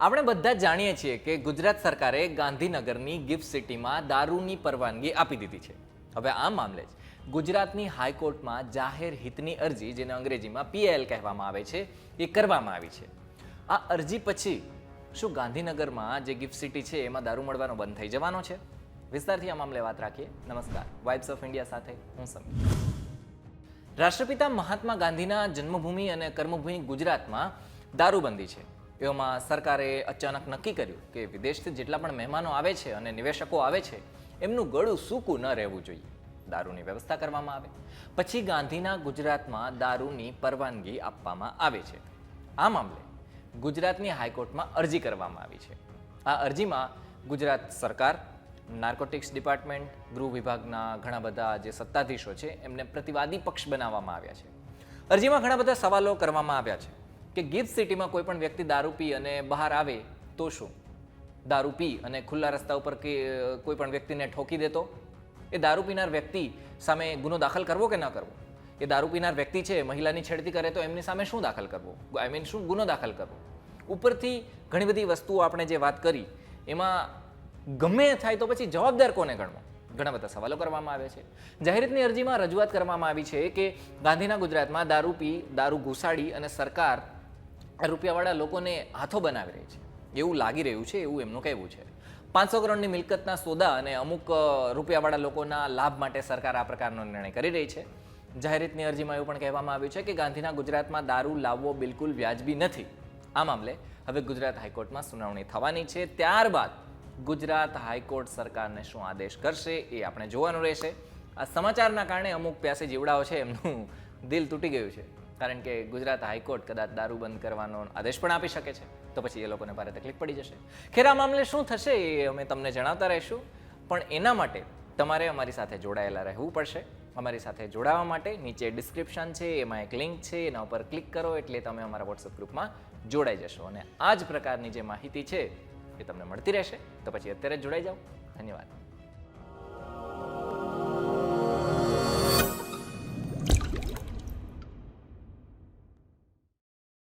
આપણે બધા જાણીએ છીએ કે ગુજરાત સરકારે ગાંધીનગરની ગિફ્ટ સિટીમાં દારૂની પરવાનગી આપી દીધી છે. હવે આ મામલે જ ગુજરાતની હાઈકોર્ટમાં જાહેર હિતની અરજી, જેને અંગ્રેજીમાં પીએલ કહેવામાં આવે છે, એ કરવામાં આવી છે. આ અરજી પછી શું ગાંધીનગરમાં જે ગિફ્ટ સિટી છે, એમાં દારૂ મળવાનો બંધ થઈ જવાનો છે? વિસ્તારથી આ મામલે વાત રાખીએ. નમસ્કાર. વાઇબ્સ ઓફ ઇન્ડિયા સાથે હું સમીર. રાષ્ટ્રપિતા મહાત્મા ગાંધીના જન્મભૂમિ અને કર્મભૂમિ ગુજરાતમાં દારૂબંધી છે. એવામાં સરકારે અચાનક નક્કી કર્યું કે વિદેશથી જેટલા પણ મહેમાનો આવે છે અને નિવેશકો આવે છે, એમનું ગળું સૂકું ન રહેવું જોઈએ. દારૂની વ્યવસ્થા કરવામાં આવે. પછી ગાંધીના ગુજરાતમાં દારૂની પરવાનગી આપવામાં આવે છે. આ મામલે ગુજરાતની હાઈકોર્ટમાં અરજી કરવામાં આવી છે. આ અરજીમાં ગુજરાત સરકાર, નાર્કોટિક્સ ડિપાર્ટમેન્ટ, ગૃહ વિભાગના ઘણા બધા જે સત્તાધીશો છે, એમને પ્રતિવાદી પક્ષ બનાવવામાં આવ્યા છે. અરજીમાં ઘણા બધા સવાલો કરવામાં આવ્યા છે. કે ગિફ્ટ સિટીમાં કોઈ પણ વ્યક્તિ દારૂ પી અને બહાર આવે તો શું? દારૂ પી અને ખુલ્લા રસ્તા ઉપર કે કોઈ પણ વ્યક્તિને ઠોકી દેતો? એ દારૂ પીનાર વ્યક્તિ સામે ગુનો દાખલ કરવો કે ન કરવો? એ દારૂ પીનાર વ્યક્તિ છે, મહિલાની છેડતી કરે તો એમની સામે શું દાખલ કરવો? આઈ મીન શું ગુનો દાખલ કરવો? ઉપરથી ઘણી બધી વસ્તુઓ આપણે જે વાત કરી, એમાં ગમે થાય તો પછી જવાબદાર કોને ગણવો? ઘણા બધા સવાલો કરવામાં આવે છે. જાહેરાતની અરજીમાં રજૂઆત કરવામાં આવી છે કે ગાંધીના ગુજરાતમાં દારૂ પી, દારૂ ઘુસાડી અને સરકાર રૂપિયાવાળા લોકોને હાથો બનાવી રહી છે. એવું લાગી રહ્યું છે, એવું એમનું કહેવું છે. પાંચસો કરોડની મિલકતના સોદા અને અમુક રૂપિયાવાળા લોકોના લાભ માટે સરકાર આ પ્રકારનો નિર્ણય કરી રહી છે. જાહેરાતની અરજીમાં એવું પણ કહેવામાં આવ્યું છે કે ગાંધીના ગુજરાતમાં દારૂ લાવવો બિલકુલ વ્યાજબી નથી. આ મામલે હવે ગુજરાત હાઈકોર્ટમાં સુનાવણી થવાની છે. ત્યારબાદ ગુજરાત હાઈકોર્ટ સરકારને શું આદેશ કરશે એ આપણે જોવાનું રહેશે. આ સમાચારના કારણે અમુક પ્યાસી જીવડાઓ છે એમનું દિલ તૂટી ગયું છે. કારણ કે ગુજરાત હાઈકોર્ટ કદાચ દારૂ બંધ કરવાનો આદેશ પણ આપી શકે છે. તો પછી એ લોકોને ભારે તકલીફ પડી જશે. ખેર મામલે શું થશે એ અમે તમને જણાવતા રહીશું. પણ એના માટે તમારે અમારી સાથે જોડાયેલા રહેવું પડશે. અમારી સાથે જોડાવા માટે નીચે ડિસ્ક્રિપ્શન છે, એમાં એક લિંક છે, એના ઉપર ક્લિક કરો એટલે તમે અમારા વોટ્સઅપ ગ્રુપમાં જોડાઈ જશો. અને આ જ પ્રકારની જે માહિતી છે એ તમને મળતી રહેશે. તો પછી અત્યારે જ જોડાઈ જાઓ. ધન્યવાદ.